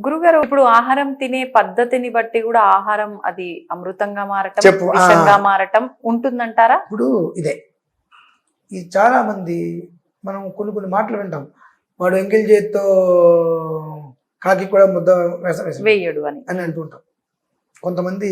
గురుగారు ఇప్పుడు ఆహారం తినే పద్ధతిని బట్టి కూడా ఆహారం అది అమృతంగా మారటం. విషంగా మారటం ఉంటుందంటారా? ఇప్పుడు ఇదే. ఇది చాలా మంది మనం కొన్ని కొన్ని మాటలు వింటాం. వాడు ఎంగిల్ చేత్తో కాకి కూడా ముద్ద వేయడు అని. అని అంటుంటాం. కొంతమంది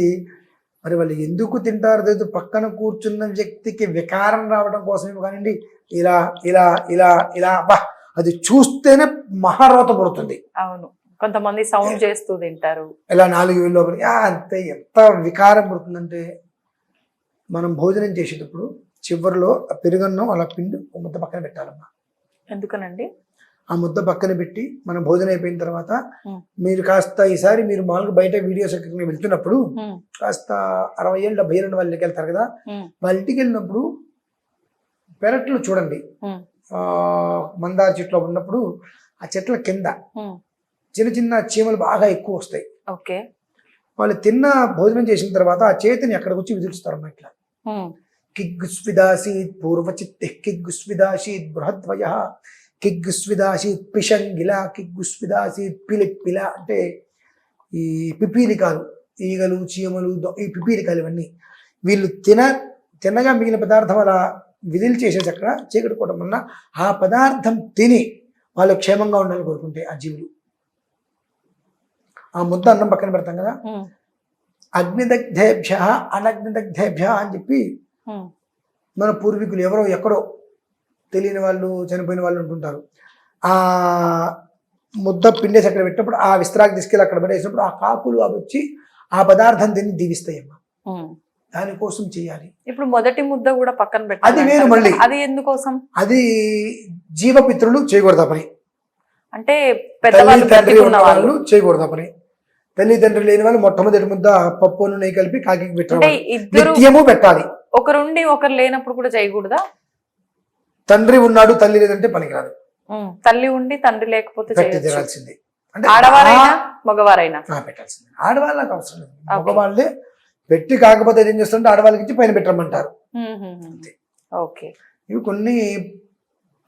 మరి వాళ్ళు ఎందుకు తింటారు లేదు పక్కన కూర్చున్న వ్యక్తికి వికారం రావడం కోసమే కానివ్వండి ఇలా ఇలా ఇలా ఇలా బా అది చూస్తేనే మహారోత పడుతుంది. అవును. కొంతమంది సౌండ్ చేస్తూ తింటారు. ఇలా నాలుగు వేలు లోపల అంతే ఎంత వికారం పడుతుందంటే మనం భోజనం చేసేటప్పుడు చివరిలో ఆ పెరుగన్నం అలా పిండి ముద్ద పక్కన పెట్టాలమ్మా. ఎందుకనండి? ఆ ముద్ద పక్కన పెట్టి మనం భోజనం అయిపోయిన తర్వాత. మీరు కాస్త ఈసారి మీరు మామూలుగా బయట వీడియోస్ వెళ్తున్నప్పుడు కాస్త అరవై ఏళ్ళు డెబ్బై ఏళ్ళు వాళ్ళ ఇంటికి వెళ్తారు కదా వాళ్ళ ఇంటికి వెళ్ళినప్పుడు పెరట్లు చూడండి మందార చెట్లు ఉన్నప్పుడు ఆ చెట్ల కింద. చిన్న చిన్న చీమలు బాగా ఎక్కువ వస్తాయి. ఓకే. వాళ్ళు తిన్న భోజనం చేసిన తర్వాత ఆ చేతిని అక్కడికి వచ్చి విదులుస్తారమ్మా ఇట్లా. హ్మ్, కిగ్గుస్విదాసీత్ పూర్వచిత్తి కిగ్గుస్విదాసీత్ బృహద్వయ కిగ్గుస్విదాసీత్ పిషంగిల కిగ్గుస్విదాసీత్ పిలిప్పిల అంటే ఈ పిపీలికాలు ఈగలు చీమలు ఈ పిపీలికాలు ఇవన్నీ. వీళ్ళు తిన తినగా మిగిలిన పదార్థం అలా విధులు చేసేసి అక్కడ చీకటి వల్ల ఆ పదార్థం తిని వాళ్ళు క్షేమంగా ఉండాలని కోరుకుంటే ఆ జీవులు. ఆ ముద్ద అన్నం పక్కన పెడతాం కదా? అగ్నిదగ్ధేభ్య అనగ్నిదగ్ధేభ్య అని చెప్పి. మన పూర్వీకులు ఎవరో ఎక్కడో తెలియని వాళ్ళు చనిపోయిన వాళ్ళు ఉంటుంటారు ఆ ముద్ద పిండేసి అక్కడ పెట్టినప్పుడు ఆ విస్తరాకు తీసుకెళ్ళి అక్కడ పడేసినప్పుడు ఆ కాకులు అవి వచ్చి ఆ పదార్థం తిని దీవిస్తాయి అమ్మ హ్మ్. దానికోసం చేయాలి. ఇప్పుడు మొదటి ముద్ద కూడా పక్కన అది పెట్టాలి వేరు. మళ్ళీ. అది ఎందుకోసం? అది జీవపిత్రులు చేయకూడదు పని. అంటే పెద్దవాళ్ళు చేయకూడదు పని. తల్లి తండ్రి లేని వాళ్ళు మొట్టమొదటి ముద్ద పప్పు నెయ్యి కలిపి కాకి పెట్టాలి పెట్టాలి. ఒకరుండి ఒకరు లేనప్పుడు కూడా చేయకూడదా? తండ్రి ఉన్నాడు తల్లి లేదంటే పనికిరాదు. తల్లి ఉండి తండ్రి లేకపోతే అంటే ఆడవారైనా మగవారైనా? పెట్టాల్సిందే. ఆడవాళ్ళకి అవసరం లేదు. మగవాళ్ళే పెట్టి కాకపోతే ఏం చేస్తుంటే ఆడవాళ్ళకి ఇచ్చి పైన పెట్టమంటారు. ఓకే. ఇవి కొన్ని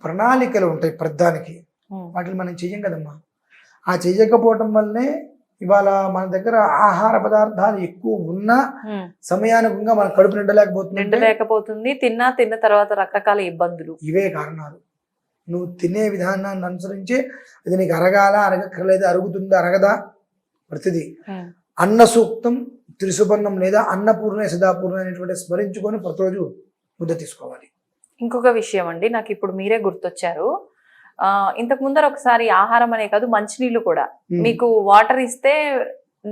ప్రణాళికలు ఉంటాయి ప్రధానికి. వాటిని మనం చెయ్యం కదమ్మా. ఆ చెయ్యకపోవటం వల్లనే ఇవాళ మన దగ్గర ఆహార పదార్థాలు ఎక్కువ ఉన్నా. సమయానుగుణంగా మన కడుపు నిండలేకపోతుంది. నిండలేకపోతుంది. తిన్నా తిన్న తర్వాత రకరకాల ఇబ్బందులు. ఇవే కారణాలు. నువ్వు తినే విధానాన్ని అనుసరించి అది నీకు అరగాల అరగక్కర్లేదు అరుగుతుందా అరగదా? ప్రతిదీ. అన్న సూక్తం త్రిసుబర్ణం లేదా అన్నపూర్ణ సదాపూర్ణ అనేటువంటి స్మరించుకొని ప్రతిరోజు ముద్ద తీసుకోవాలి. ఇంకొక విషయం అండి నాకు ఇప్పుడు మీరే గుర్తొచ్చారు. ఇంతకు ముందర ఒకసారి ఆహారం అనే కాదు మంచినీళ్ళు కూడా. మీకు వాటర్ ఇస్తే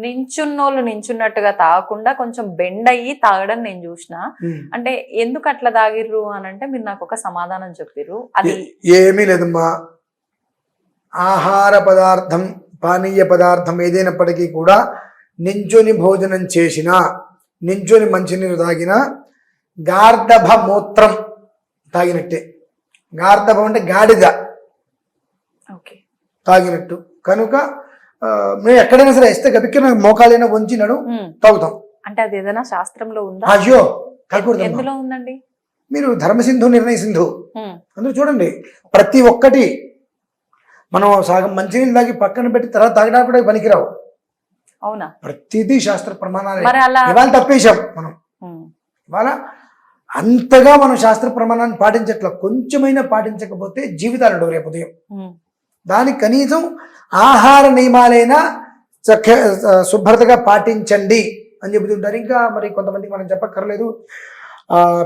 నించున్నోళ్ళు నించున్నట్టుగా తాగకుండా కొంచెం బెండ్ అయ్యి తాగడం నేను చూసిన. అంటే ఎందుకు అట్లా తాగిర్రు అని అంటే మీరు నాకు ఒక సమాధానం చెప్పిర్రు. అది ఏమీ లేదమ్మా. ఆహార పదార్థం పానీయ పదార్థం ఏదైనప్పటికీ కూడా నించొని భోజనం చేసినా నించొని మంచినీరు తాగినా గార్ధభ మూత్రం తాగినట్టే. గార్ధభం అంటే గాడిద. తాగినట్టు. కనుక మేము ఎక్కడైనా సరే ఇస్తే గబిక్కిన మోకాలైనా వంచినడు తాగుతాం. అంటే అది ఏదైనా శాస్త్రంలో ఉందా? అయ్యో ఎందులో ఉందండి? మీరు ధర్మసింధు నిర్ణయ సింధు. అందులో చూడండి ప్రతి ఒక్కటి మనం సగం మంచినీళ్ళు తాగి పక్కన పెట్టి తర్వాత తాగడానికి కూడా పనికిరావు. అవునా? ప్రతిదీ శాస్త్ర ప్రమాణాలే. ఇవాళ తప్పేశాం మనం. ఇవాళ అంతగా మనం శాస్త్ర ప్రమాణాన్ని పాటించట్ల కొంచెమైనా పాటించకపోతే జీవితాలు రేపు ఉదయం. దానికి కనీసం ఆహార నియమాలైనా చక్క శుభ్రతగా పాటించండి అని చెబుతుంటారు. ఇంకా మరి కొంతమందికి మనం చెప్పక్కర్లేదు.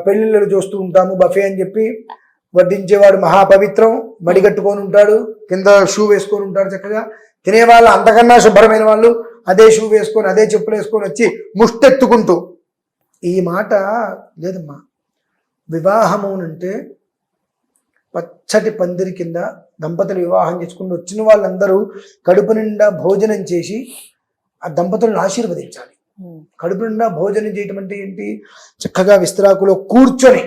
పెళ్ళిళ్ళు చూస్తూ ఉంటాము బఫే అని చెప్పి. వడ్డించేవాడు మహాపవిత్రం మడిగట్టుకొని ఉంటాడు కింద షూ వేసుకొని ఉంటాడు చక్కగా. తినేవాళ్ళు అంతకన్నా శుభ్రమైన వాళ్ళు అదే షూ వేసుకొని అదే చెప్పులు వేసుకొని వచ్చి ముష్టెత్తుకుంటూ. ఈ మాట లేదమ్మా. వివాహమునంటే పచ్చటి పందిరి కింద దంపతులు వివాహం చేసుకుని వచ్చిన వాళ్ళందరూ కడుపు నిండా భోజనం చేసి ఆ దంపతులను ఆశీర్వదించాలి. కడుపు నిండా భోజనం చేయటం అంటే ఏంటి? చక్కగా విస్తరాకులో కూర్చొని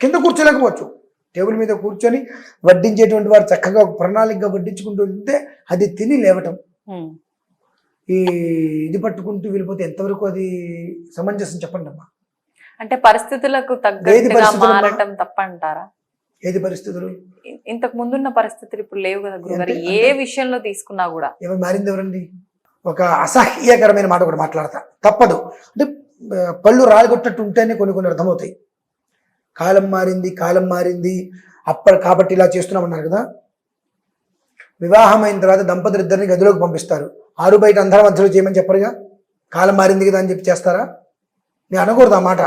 కింద కూర్చోలేకపోవచ్చు. టేబుల్ మీద కూర్చొని వడ్డించేటువంటి వారు చక్కగా ఒక ప్రణాళికగా వడ్డించుకుంటూ వెళ్తే అది తిని లేవటం. ఈ ఇది పట్టుకుంటూ వెళ్ళిపోతే ఎంతవరకు అది సమంజసం చెప్పండి అమ్మా అంటే పరిస్థితులకు తగ్గట్టుగా? మారటం తప్పంటారా? ఏది పరిస్థితులు? ఇంతకు ముందున్న పరిస్థితులు ఇప్పుడు లేవు కదా గురుగారు అంటే- ఏ విషయంలో తీసుకున్నా కూడా. ఎవరు మారింది ఎవరండి? ఒక అసహ్యకరమైన మాట ఒకటి మాట్లాడతా. తప్పదు. అంటే పళ్ళు రాలగొట్టట్టు ఉంటేనే కొన్ని కొన్ని అర్థమవుతాయి. కాలం మారింది కాలం మారింది. అప్పటి కాబట్టి ఇలా చేస్తున్నామన్నారు కదా. వివాహం అయిన తర్వాత దంపతులు ఇద్దరిని గదిలోకి పంపిస్తారు. ఆరు బయట అందరి మధ్యలో చేయమని చెప్పరుగా? కాలం మారింది కదా అని చెప్పి చేస్తారా? నేను అనకూడదు ఆ మాట.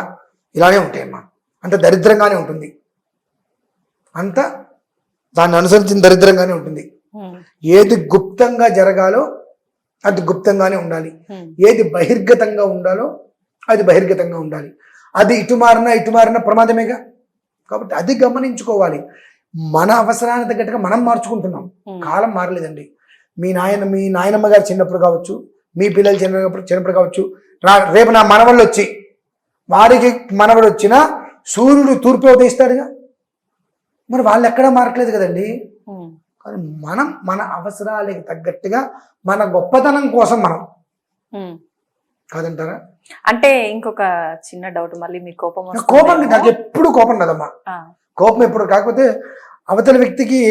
ఇలానే ఉంటాయమ్మా. అంత దరిద్రంగానే ఉంటుంది. అంత దాన్ని అనుసరించిన దరిద్రంగానే ఉంటుంది. ఏది గుప్తంగా జరగాలో అది గుప్తంగానే ఉండాలి. ఏది బహిర్గతంగా ఉండాలో అది బహిర్గతంగా ఉండాలి. అది ఇటు మారినా ఇటు మారినా ప్రమాదమేగా? కాబట్టి అది గమనించుకోవాలి. మన అవసరానికి తగ్గట్టుగా మనం మార్చుకుంటున్నాం. కాలం మారలేదండి. మీ నాయన మీ నాయనమ్మ గారు చిన్నప్పుడు కావచ్చు మీ పిల్లలు చిన్నప్పుడు చిన్నప్పుడు కావచ్చు రేపు నా మనవళ్ళు వచ్చి వారికి మనవడు వచ్చినా సూర్యుడు తూర్పు ఉదయిస్తాడుగా మరి వాళ్ళు ఎక్కడా మారట్లేదు కదండి. కానీ మనం మన అవసరాలకు తగ్గట్టుగా మన గొప్పతనం కోసం మనం. కాదంటారా అంటే ఇంకొక చిన్న డౌట్ మళ్ళీ మీ కోపం కోపం. నాకు ఎప్పుడు కోపం కదమ్మా కోపం ఎప్పుడు కాకపోతే అవతల వ్యక్తికి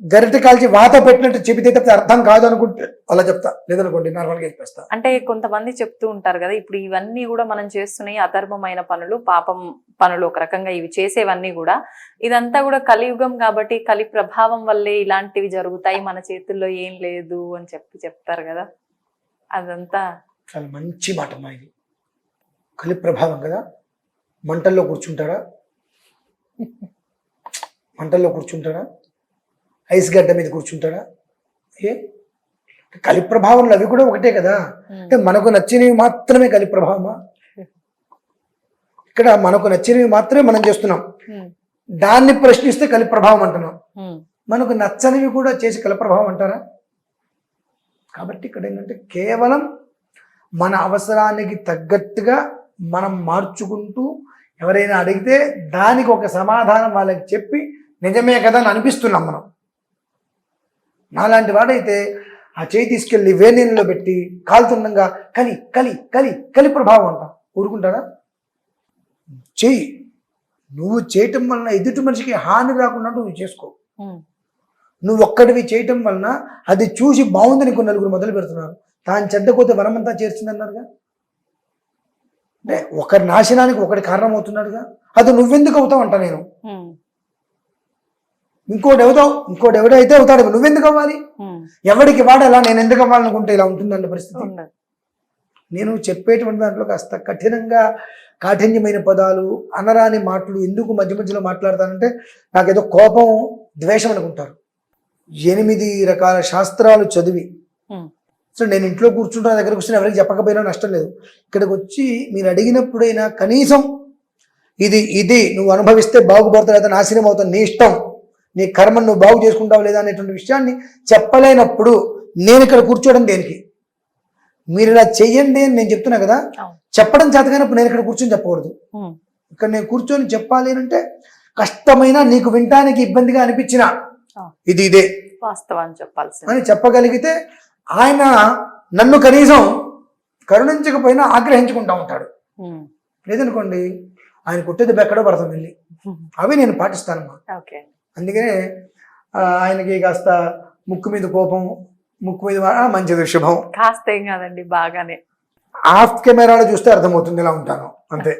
గరిటె కాల్చి వాత పెట్టినట్టు చెబితే తప్పితే అర్థం కాదు అనుకుంటే అలా చెప్తా. లేదనుకోండి నార్మల్గా చెప్పేస్తా. అంటే కొంతమంది చెప్తూ ఉంటారు కదా ఇప్పుడు ఇవన్నీ కూడా మనం చేస్తున్నాయి అధర్మమైన పనులు పాపం పనులు ఒక రకంగా ఇవి చేసేవన్నీ కూడా ఇదంతా కూడా కలియుగం కాబట్టి కలి ప్రభావం వల్లే ఇలాంటివి జరుగుతాయి మన చేతుల్లో ఏం లేదు అని చెప్పి చెప్తారు కదా. అదంతా చాలా మంచి మాట ఇది. కలి ప్రభావం కదా. మంటల్లో కూర్చుంటాడా? మంటల్లో కూర్చుంటాడా? ఐస్ గడ్డ మీద కూర్చుంటాడా? ఏ? కలి ప్రభావంలో అవి కూడా ఒకటే కదా. అంటే మనకు నచ్చినవి మాత్రమే కలి ప్రభావమా ఇక్కడ మనకు నచ్చినవి మాత్రమే మనం చేస్తున్నాం. దాన్ని ప్రశ్నిస్తే కలి ప్రభావం అంటున్నాం మనకు నచ్చనివి కూడా చేసి కలి ప్రభావం అంటారా? కాబట్టి ఇక్కడ ఏంటంటే కేవలం మన అవసరానికి తగ్గట్టుగా మనం మార్చుకుంటూ ఎవరైనా అడిగితే దానికి ఒక సమాధానం వాళ్ళకి చెప్పి నిజమే కదా అని అనిపిస్తున్నాం మనం. నాలాంటి వాడైతే ఆ చేయి తీసుకెళ్ళి వేణీళ్ళలో పెట్టి కాలుతుండగా కలి కలి కలి కలి ప్రభావం అంట. ఊరుకుంటాడా చెయ్యి నువ్వు చేయటం వలన ఎదుటి మనిషికి హాని రాకుండా నువ్వు చేసుకో. నువ్వు ఒక్కడివి చేయటం వలన అది చూసి బాగుందని కొన్ని నలుగురు మొదలు పెడుతున్నారు. తాను చెడ్డకోతే వనమంతా చేర్చిందన్నారుగా? అంటే ఒకరి నాశనానికి ఒకటి కారణం అవుతున్నాడుగా అది నువ్వెందుకు అవుతావు అంట నేను ఇంకోటి అవుతావు ఇంకోటి ఎవడైతే అవుతాడు నువ్వెందుకు అవ్వాలి? ఎవడికి వాడేలా నేను ఎందుకు అవ్వాలనుకుంటే ఇలా ఉంటుందండి పరిస్థితి. నేను చెప్పేటువంటి దాంట్లో కాస్త కఠినంగా కాఠిన్యమైన పదాలు అనరాని మాటలు ఎందుకు మధ్య మధ్యలో మాట్లాడతానంటే నాకేదో కోపం ద్వేషం అనుకుంటారు. ఎనిమిది రకాల శాస్త్రాలు చదివి. సో నేను ఇంట్లో కూర్చుంటే నా దగ్గరకు వచ్చిన ఎవరికి చెప్పకపోయినా నష్టం లేదు. ఇక్కడికి వచ్చి మీరు అడిగినప్పుడైనా కనీసం ఇది ఇది నువ్వు అనుభవిస్తే బాగుపడతావు లేదా నాశనం అవుతావు నీ ఇష్టం. నీ కర్మను నువ్వు బాగు చేసుకుంటావు లేదా అనేటువంటి విషయాన్ని చెప్పలేనప్పుడు నేను ఇక్కడ కూర్చోవడం దేనికి? మీరు ఇలా చెయ్యండి అని నేను చెప్తున్నా కదా. చెప్పడం చేతగానప్పుడు నేను ఇక్కడ కూర్చొని చెప్పకూడదు. ఇక్కడ నేను కూర్చొని చెప్పాలి అంటే కష్టమైన నీకు వినటానికి ఇబ్బందిగా అనిపించిన. ఇది ఇదే. వాస్తవాన్ని చెప్పాల్సింది. అని చెప్పగలిగితే ఆయన నన్ను కనీసం కరుణించకపోయినా ఆగ్రహించుకుంటా ఉంటాడు. లేదనుకోండి ఆయన కొట్టేది ఎక్కడో పడతాం వెళ్ళి. అవి నేను పాటిస్తానమ్మా. ఓకే. అందుకనే ఆయనకి కాస్త ముక్కు మీద కోపం ముక్కు మీద మంచిది శుభం కాస్త ఏం కాదండి బాగానే. ఆఫ్ కెమెరాలో చూస్తే అర్థమవుతుంది ఇలా ఉంటాను. అంతే.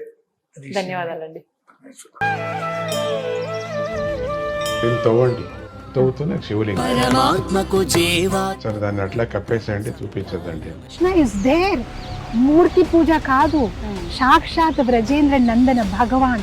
ధన్యవాదాలండి. దీన్ని తవ్వండి. తవ్వుతూనే శివలింగం. పరమాత్మకు జీవా. సరే దాన్ని అట్లా కప్పేసేయండి చూపించదండి కృష్ణ ఇస్ దేర్ మూర్తి పూజ కాదు. సాక్షాత్ బ్రజేంద్ర నందన భగవాన్.